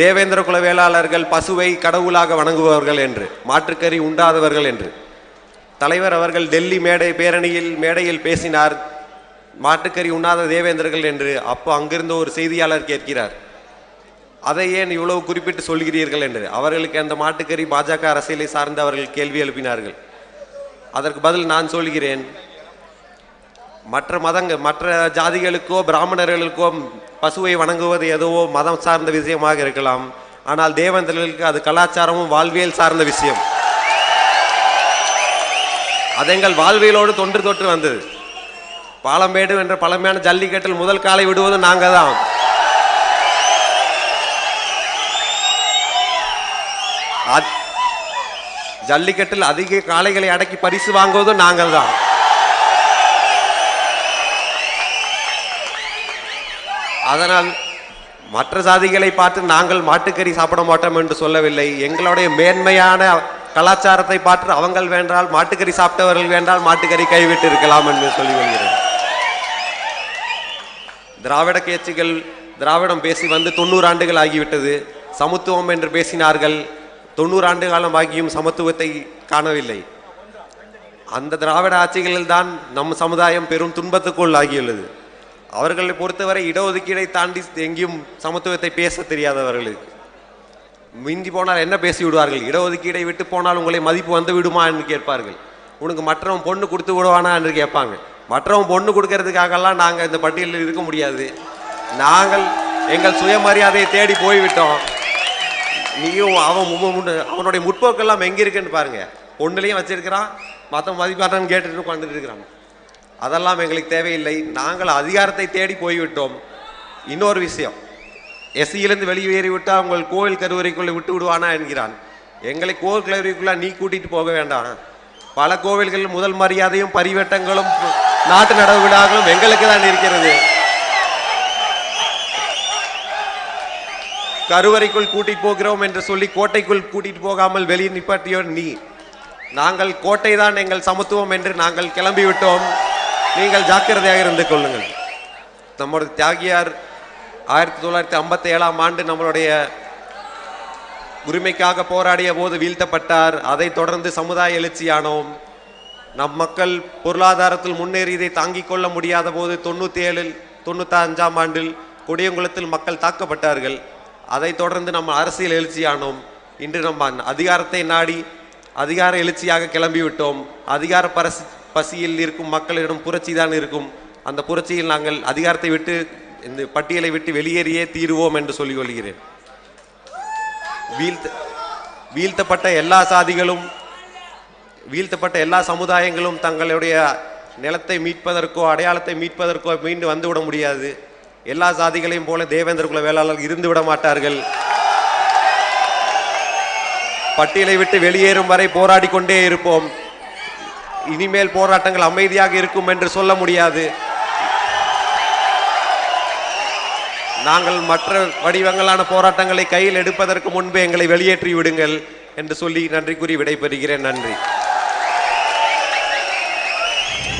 தேவேந்திர குல வேளாளர்கள் பசுவை கடவுளாக வணங்குபவர்கள் என்று மாற்றுக்கறி உண்டாதவர்கள் என்று. தலைவர் அவர்கள் டெல்லி மேடை பேரணியில் மேடையில் பேசினார் மாட்டுக்கறி உண்ணாத தேவேந்திரர்கள் என்று. அப்போ அங்கிருந்த ஒரு செய்தியாளர் கேட்கிறார் அதை ஏன் இவ்வளவு குறிப்பிட்டு சொல்கிறீர்கள்? என்று. அவர்களுக்கு அந்த மாட்டுக்கறி பாஜக அரசியலை சார்ந்து அவர்கள் கேள்வி எழுப்பினார்கள். அதற்கு பதில் நான் சொல்கிறேன். மற்ற மதங்க மற்ற ஜாதிகளுக்கோ பிராமணர்களுக்கோ பசுவை வணங்குவது ஏதோ மதம் சார்ந்த விஷயமாக இருக்கலாம். ஆனால் தேவேந்திரர்களுக்கு அது கலாச்சாரமும் வாழ்வியல் சார்ந்த விஷயம். அது எங்கள் வாழ்வியலோடு தொன்று தொற்று வந்தது. பாலம்பேடு என்ற பழமையான ஜல்லிக்கட்டில் முதல் காலை விடுவது நாங்கள் தான் ஜல்லிக்கட்டில் அதிக காளைகளை அடக்கி பரிசு வாங்குவதும் நாங்கள் தான் அதனால் மற்ற சாதிகளை பார்த்து நாங்கள் மாட்டுக்கறி சாப்பிட மாட்டோம் என்று சொல்லவில்லை. எங்களுடைய மேன்மையான கலாச்சாரத்தை பார்த்து அவங்கள் வேண்டால் மாட்டுக்கறி சாப்பிட்டவர்கள் வேண்டால் மாட்டுக்கறி கைவிட்டு இருக்கலாம் என்று சொல்லி வருகிறேன் திராவிட கட்சிகள் திராவிடம் பேசி வந்து தொண்ணூறு ஆண்டுகள் ஆகிவிட்டது. சமத்துவம் என்று பேசினார்கள். தொண்ணூறு ஆண்டு காலம் ஆகியும் சமத்துவத்தை காணவில்லை. அந்த திராவிட ஆட்சிகளில் தான் நம் சமுதாயம் பெரும் துன்பத்துக்குள் ஆகியுள்ளது அவர்களை பொறுத்தவரை இடஒதுக்கீடை தாண்டி எங்கேயும் சமத்துவத்தை பேச தெரியாதவர்களுக்கு மிஞ்சி போனால் என்ன பேசி விடுவார்கள் இடஒதுக்கீடை விட்டு போனால் உங்களை மதிப்பு வந்து விடுமா என்று கேட்பார்கள். உனக்கு மற்றவன் பொண்ணு கொடுத்து விடுவானா என்று கேட்பாங்க. மற்றவன் பொண்ணு கொடுக்கறதுக்காகலாம் நாங்கள் இந்த பட்டியலில் இருக்க முடியாது. நாங்கள் எங்கள் சுயமரியாதையை தேடி போய்விட்டோம். நீயும் அவன் அவனுடைய முற்போக்கெல்லாம் எங்கே இருக்குன்னு பாருங்க. பொண்ணுலையும் வச்சிருக்கிறான். மற்ற மதிப்பாட்டம் கேட்டுட்டு உட்காந்துட்டு இருக்கிறான். அதெல்லாம் எங்களுக்கு தேவையில்லை. நாங்கள் அதிகாரத்தை தேடி போய்விட்டோம். இன்னொரு விஷயம். எஸ்சியிலிருந்து வெளியேறி விட்டால் உங்கள் கோவில் கருவறைக்குள்ளே விட்டு விடுவானா என்கிறான். எங்களை கோவில் கருவறைக்குள்ள நீ கூட்டிட்டு போக வேண்டாம். பல கோவில்களில் முதல் மரியாதையும் பரிவட்டங்களும் நாட்டு நடவு விழாக்களும் எங்களுக்கு தான் இருக்கிறது. கருவறைக்குள் கூட்டிட்டு போகிறோம் என்று சொல்லி கோட்டைக்குள் கூட்டிட்டு போகாமல் வெளியே நிப்பாட்டியோ நீ. நாங்கள் கோட்டை தான் எங்கள் சமத்துவம் என்று நாங்கள் கிளம்பி விட்டோம் நீங்கள் ஜாக்கிரதையாக இருந்து கொள்ளுங்கள். நம்முடைய தியாகியார் ஆயிரத்தி தொள்ளாயிரத்தி ஐம்பத்தி ஏழாம் ஆண்டு நம்மளுடைய உரிமைக்காக போராடிய போது வீழ்த்தப்பட்டார். அதைத் தொடர்ந்து சமுதாய எழுச்சியானோம். நம் மக்கள் பொருளாதாரத்தில் முன்னேறியதை தாங்கிக் கொள்ள முடியாத போது தொண்ணூற்றி ஏழில் தொண்ணூத்தி அஞ்சாம் ஆண்டில் கொடியங்குளத்தில் மக்கள் தாக்கப்பட்டார்கள். அதைத் தொடர்ந்து நம்ம அரசியல் எழுச்சியானோம். இன்று நம்ம அதிகாரத்தை நாடி அதிகார எழுச்சியாக கிளம்பிவிட்டோம். அதிகார பரசி பசியில் இருக்கும் மக்களிடம் புரட்சி தான் இருக்கும். அந்த புரட்சியில் நாங்கள் அதிகாரத்தை விட்டு இந்த பட்டியலை விட்டு வெளியேறியே தீருவோம் என்று சொல்லிக் கொள்கிறேன். வீழ்த்த வீழ்த்தப்பட்ட எல்லா சாதிகளும் வீழ்த்தப்பட்ட எல்லா சமுதாயங்களும் தங்களுடைய நிலத்தை மீட்பதற்கோ அடையாளத்தை மீட்பதற்கோ மீண்டு வந்துவிட முடியாது. எல்லா சாதிகளையும் போல தேவேந்திர குல வேளாளர் இருந்து விட மாட்டார்கள். பட்டியலை விட்டு வெளியேறும் வரை போராடி கொண்டே இருப்போம். இனிமேல் போராட்டங்கள் அமைதியாக இருக்கும் என்று சொல்ல முடியாது. நாங்கள் மற்ற வடிவங்களான போராட்டங்களை கையில் எடுப்பதற்கு முன்பு எங்களை வெளியேற்றி விடுங்கள் என்று சொல்லி நன்றி கூறி விடைபெறுகிறேன். நன்றி.